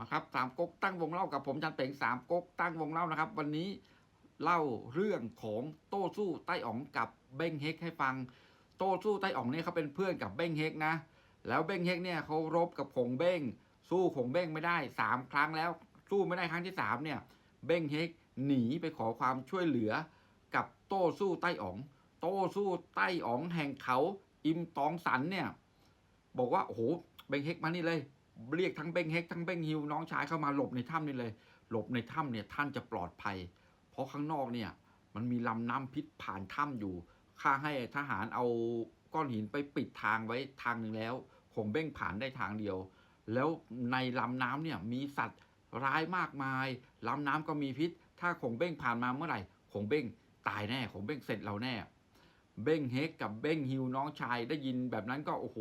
มาครับสามก๊กตั้งวงเล่ากับผมจันเป่งสามก๊กตั้งวงเล่านะครับ วันนี้เล่าเรื่องของโต้สู้ไต้อ๋องกับเบ้งเฮกให้ฟัง โต้สู้ไต้อ๋องเนี่ยเขาเป็นเพื่อนกับเบ้งเฮกนะ แล้วเบ้งเฮกเนี่ยเขารบกับขงเบ้งสู้ขงเบ้งไม่ได้สามครั้งแล้วสู้ไม่ได้ครั้งที่สามเนี่ยเบ้งเฮกหนีไปขอความช่วยเหลือกับโต้สู้ไต้อ๋อง โต้สู้ไต้อ๋องแห่งเขาอิมตองสันเนี่ยบอกว่าโอ้โหเบ้งเฮกมานี่เลย เรียกทั้งเบ้งเฮกทั้งเบ้งฮิวน้องชายเข้ามาหลบในถ้ำนี่เลย หลบในถ้ำเนี่ยท่านจะปลอดภัย เพราะข้างนอกเนี่ยมันมีลำน้ำพิษผ่านถ้ำอยู่ ข้าให้ทหารเอาก้อนหินไปปิดทางไว้ทางหนึ่งแล้วคงเบ้งผ่านได้ทางเดียว แล้วในลำน้ำเนี่ยมีสัตว์ร้ายมากมายลำน้ำก็มีพิษ ถ้าคงเบ้งผ่านมาเมื่อไหร่คงเบ้งตายแน่คงเบ้งเสร็จเราแน่ เบ้งเฮกกับเบ้งฮิวน้องชายได้ยินแบบนั้นก็โอ้โห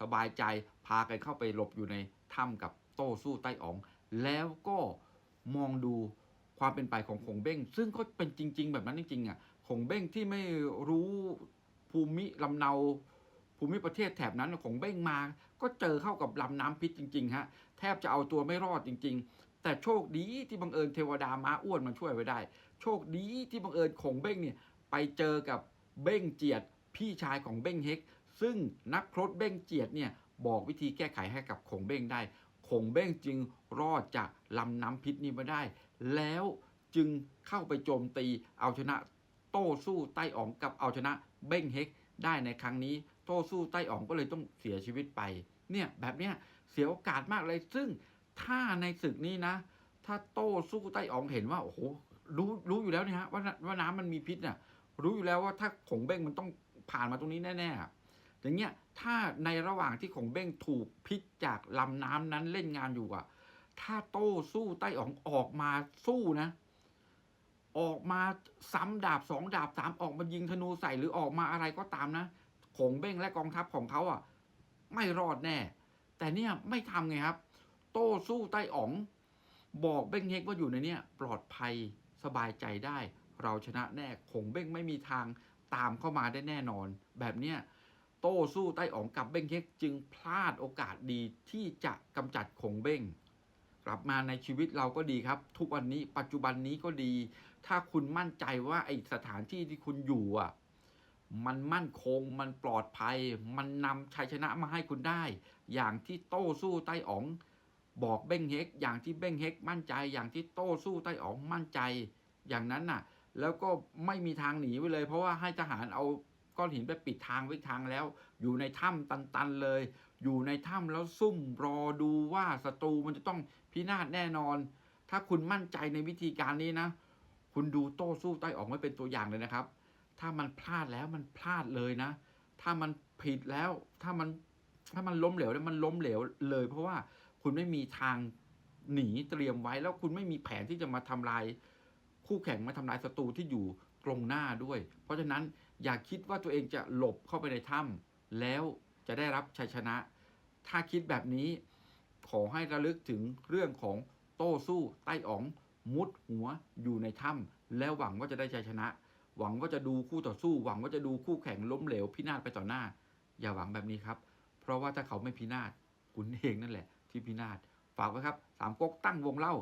สบายใจพากันเข้าไปหลบอยู่ในถ้ำกับโต้สู้ไต้อ๋อง แล้วก็มองดูความเป็นไปของคงเบ้ง ซึ่งก็เป็นจริง ๆ แบบนั้นจริงๆอะคงเบ้งที่ไม่รู้ภูมิลำเนาภูมิประเทศแถบนั้นของเบ้งมา ก็เจอเข้ากับลำน้ำพิษจริงๆฮะแทบจะเอาตัวไม่รอดจริง ๆ แต่โชคดีที่บังเอิญเทวดาม้าอ้วนมาช่วยไว้ได้ โชคดีที่บังเอิญคงเบ้งเนี่ยไปเจอกับเบ้งเจียดพี่ชายของเบ้งเฮก ซึ่งนักพรตเบ้งเจียดเนี่ยบอกวิธีแก้ไขให้กับคงเบ้งได้คงเบ้งจึงรอดจากลำน้ำพิษนี้มาได้ แล้วจึงเข้าไปโจมตีเอาชนะโต้สู้ไต้อ๋องกับเอาชนะเบ้งเฮกได้ในครั้งนี้ โต้สู้ไต้อ๋องก็เลยต้องเสียชีวิตไป เนี่ยแบบเนี้ยเสียโอกาสมากเลย ซึ่งถ้าในศึกนี้นะ ถ้าโต้สู้ไต้อ๋องเห็นว่าโอ้โหรู้รู้อยู่แล้วนี่ฮะว่าว่าน้ำมันมีพิษน่ะรู้อยู่แล้วว่าถ้าขงเบ้งมันต้องผ่านมาตรงนี้แน่ๆ อย่างเงี้ยถ้าในระหว่างที่ของเบ้งถูกพิษจากลำน้ำนั้นเล่นงานอยู่อะถ้าโต้สู้ไต้อ๋องออกมาสู้นะ ออกมาซ้ำดาบสองดาบสามออกมายิงธนูใส่หรือออกมาอะไรก็ตามนะของเบ้งและกองทัพของเขาอะไม่รอดแน่ แต่เนี่ยไม่ทำไงครับ โต้สู้ไต้อ๋อง บอกเบ้งเฮกว่าอยู่ในเนี้ยปลอดภัยสบายใจได้ เราชนะแน่ขงเบ้งไม่มีทางตามเข้ามาได้แน่นอน แบบเนี้ย โต้สู้ไต้อ๋องกับเบ้งเฮกจึงพลาดโอกาสดีที่จะกำจัดขงเบ้งกลับมาในชีวิตเราก็ดีครับ ทุกวันนี้ปัจจุบันนี้ก็ดี ถ้าคุณมั่นใจว่าไอสถานที่ที่คุณอยู่อะมันมั่นคงมันปลอดภัย มันนำชัยชนะมาให้คุณได้ อย่างที่โต้สู้ไต้อ๋องบอกเบ้งเฮกอย่างที่เบ้งเฮกมั่นใจ อย่างที่โต้สู้ไต้อ๋องมั่นใจ อย่างนั้นน่ะ แล้วก็ไม่มีทางหนีไปเลย เพราะว่าให้ทหารเอา ก้อนหินไปปิดทางไว้ทางแล้ว อยู่ในถ้ำตันๆเลย อยู่ในถ้ำแล้วซุ่มรอดูว่าศัตรูมันจะต้องพินาศแน่นอน ถ้าคุณมั่นใจในวิธีการนี้นะ คุณดูโต้สู้ไต้อองไว้เป็นตัวอย่างเลยนะครับ ถ้ามันพลาดแล้วมันพลาดเลยนะ ถ้ามันผิดแล้วถ้ามันถ้ามันล้มเหลวแล้วมันล้มเหลวเลย เพราะว่าคุณไม่มีทางหนีเตรียมไว้แล้วคุณไม่มีแผนที่จะมาทำลายคู่แข่งมาทำลายศัตรูที่อยู่ตรงหน้าด้วย เพราะฉะนั้น อย่าคิดว่าตัวเองจะหลบเข้าไปในถ้ำแล้วจะได้รับชัยชนะ ถ้าคิดแบบนี้ขอให้ระลึกถึงเรื่องของโต้สู้ไต้อ๋อง มุดหัวอยู่ในถ้ำแล้วหวังว่าจะได้ชัยชนะ หวังว่าจะดูคู่ต่อสู้ หวังว่าจะดูคู่แข่งล้มเหลวพินาศไปต่อหน้า อย่าหวังแบบนี้ครับ เพราะว่าถ้าเขาไม่พินาศคุณเองนั่นแหละ ที่พินาศฝากไว้ครับสามก๊กตั้งวงเล่า